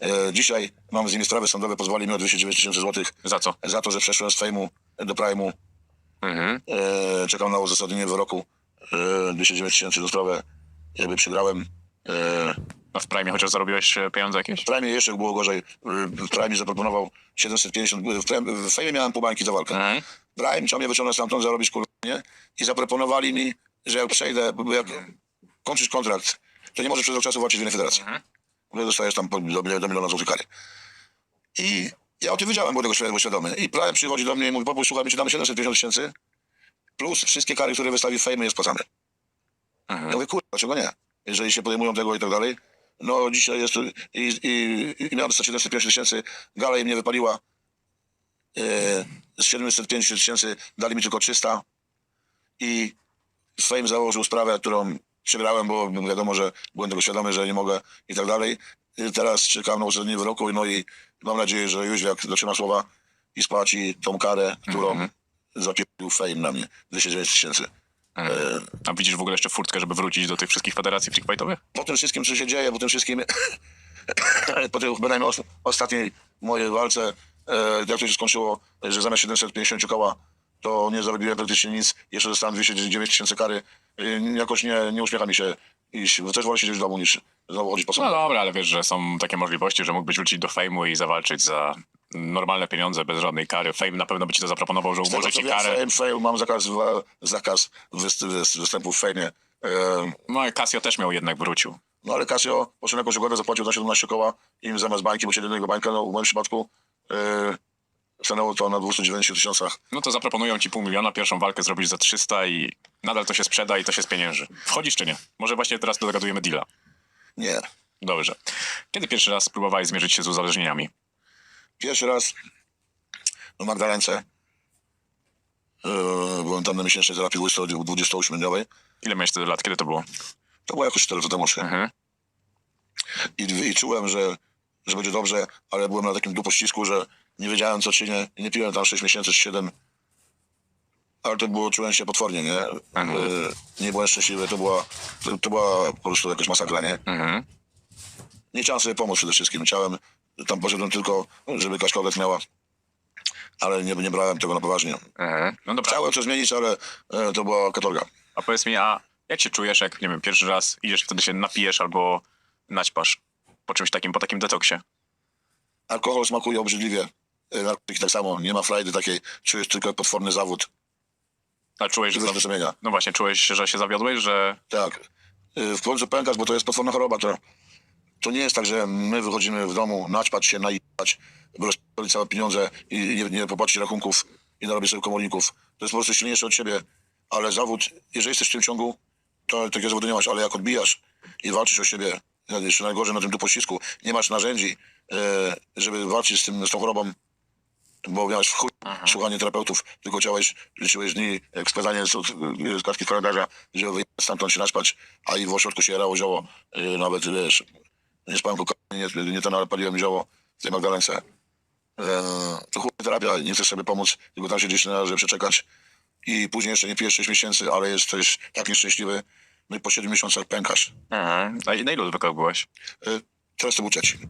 E, dzisiaj mam z nimi sprawy sądowe, pozwoli mi o 209 tysięcy złotych Za co? za to, że przeszłem z fejmu do prime'u. Mhm. E, czekam na uzasadnienie wyroku. E, 209 tysięcy do sprawy jakby przegrałem. E, A w Prime chociaż zarobiłeś e, pieniądze jakieś? w Prime jeszcze było gorzej. E, W Prime zaproponował 750. W, Prime, w fejmie miałem pół bańki za walkę. Mhm. Prime chciał mnie wyciągnąć stamtąd, zarobić kurwa, nie? I zaproponowali mi, że jak przejdę, bo jak kończysz kontrakt, to nie możesz przez rok czasu walczyć w innej federacji. Mhm. Bo dostajesz tam do, miliona złotych kary. I ja o tym wiedziałem, byłem tego świadomy-. I Prime przychodzi do mnie i mówi, Bobu, słuchaj, my ci damy 750 tysięcy, plus wszystkie kary, które wystawi Fame jest spłacane. Ja Mhm. mówię, kurwa, dlaczego nie? Jeżeli się podejmują tego i tak dalej. No dzisiaj jest, i, i, i miałem dostać 750 tysięcy, gala im nie wypaliła. E, z 750 tysięcy dali mi tylko 300 i Fame założył sprawę, którą przegrałem, bo wiadomo, że byłem tego świadomy, że nie mogę i tak dalej. I teraz czekam na uzasadnienie wyroku, no i mam nadzieję, że Jóźwiak dotrzyma słowa i spłaci tą karę, którą Mhm. zapierdolił Fame na mnie, 209 tysięcy. Mhm. A widzisz w ogóle jeszcze furtkę, żeby wrócić do tych wszystkich federacji freak fightowych? po tym wszystkim, co się dzieje, po tym wszystkim, po tej bynajmniej os- ostatniej mojej walce, e, jak to się skończyło, że zamiast 750 koła, to nie zarobiłem praktycznie nic, jeszcze dostałem 209 tysięcy kary, e, jakoś nie, nie uśmiecha mi się iść, bo też wolę siedzieć w domu niż znowu chodzić po No sobie. dobra, ale wiesz, że są takie możliwości, że mógłbyś wrócić do fejmu i zawalczyć za normalne pieniądze, bez żadnej kary. Fame na pewno by ci to zaproponował, że umorzy ci karę. fame, fame, mam zakaz, wa- zakaz wyst, wyst, występu w fejmie. No i Casio też miał jednak wrócił. No ale Casio poszedł na jakąś ugodę, zapłacił na 17 koła im zamiast bańki, bo się jednego bańka, no w moim przypadku e, stanęło to na 290 tysiącach. No to zaproponują ci pół miliona, pierwszą walkę zrobisz za 300 i nadal to się sprzeda i to się spienięży. Wchodzisz czy nie? Może właśnie teraz dogadujemy deala. Nie. Dobrze. Kiedy pierwszy raz spróbowałeś zmierzyć się z uzależnieniami? Pierwszy raz w Magdalence e, byłem tam na miesięcznej terapii 28-dniowej. Ile miałeś wtedy lat? Kiedy to było? To było jakoś 4 lata temu. Mhm. I, I czułem, że, że będzie dobrze, ale byłem na takim dupościsku, że nie wiedziałem co czynię. I nie piłem tam 6 miesięcy czy 7. Ale to było, czułem się potwornie, nie? Mhm. Nie byłem szczęśliwy, to była, to, to była po prostu jakaś masakra, nie? Mhm. Nie chciałem sobie pomóc przede wszystkim. Chciałem, tam poszedłem tylko, żeby Kaśkowiec miała, ale nie, nie brałem tego na poważnie. Mhm. No dobra. Chciałem coś zmienić, ale e, to była katorga. A powiedz mi, a jak się czujesz, jak, nie wiem, pierwszy raz idziesz, wtedy się napijesz albo naćpasz po czymś takim, po takim detoksie? Alkohol smakuje obrzydliwie. E, Narkotyki tak samo. Nie ma frajdy takiej. Czujesz tylko potworny zawód. A czułeś, że... Bez zrozumienia. No właśnie, czułeś, że się zawiodłeś, że... Tak. E, W końcu pękasz, bo to jest potworna choroba. To, to nie jest tak, że my wychodzimy w domu, naćpać się, najebać, rozpierdolić całe pieniądze i nie, nie popłacić rachunków i narobić sobie komorników. To jest po prostu silniejsze od siebie. Ale zawód, jeżeli jesteś w tym ciągu, to takiego zawodu nie masz, ale jak odbijasz i walczysz o siebie, jeszcze najgorzej na tym pościsku, nie masz narzędzi, e, żeby walczyć z, tym, z tą chorobą, bo miałeś w chuj słuchanie terapeutów, tylko chciałeś, liczyłeś dni, jak skazanie z, z kartki kalendarza, żeby wyjechać stamtąd się naspać, a i w ośrodku się jarało zioło, e, nawet, wiesz, nie spałem kokainy, nie, nie ten, ale paliłem zioło w tej Magdalence. E, to chuj terapia, nie chcesz sobie pomóc, tylko tam siedzisz na, żeby przeczekać. I później jeszcze nie pijesz 6 miesięcy, ale jesteś tak nieszczęśliwy, no i po 7 miesiącach pękasz. Mhm. A na ilu zwykle byłeś? E, teraz to był trzeci.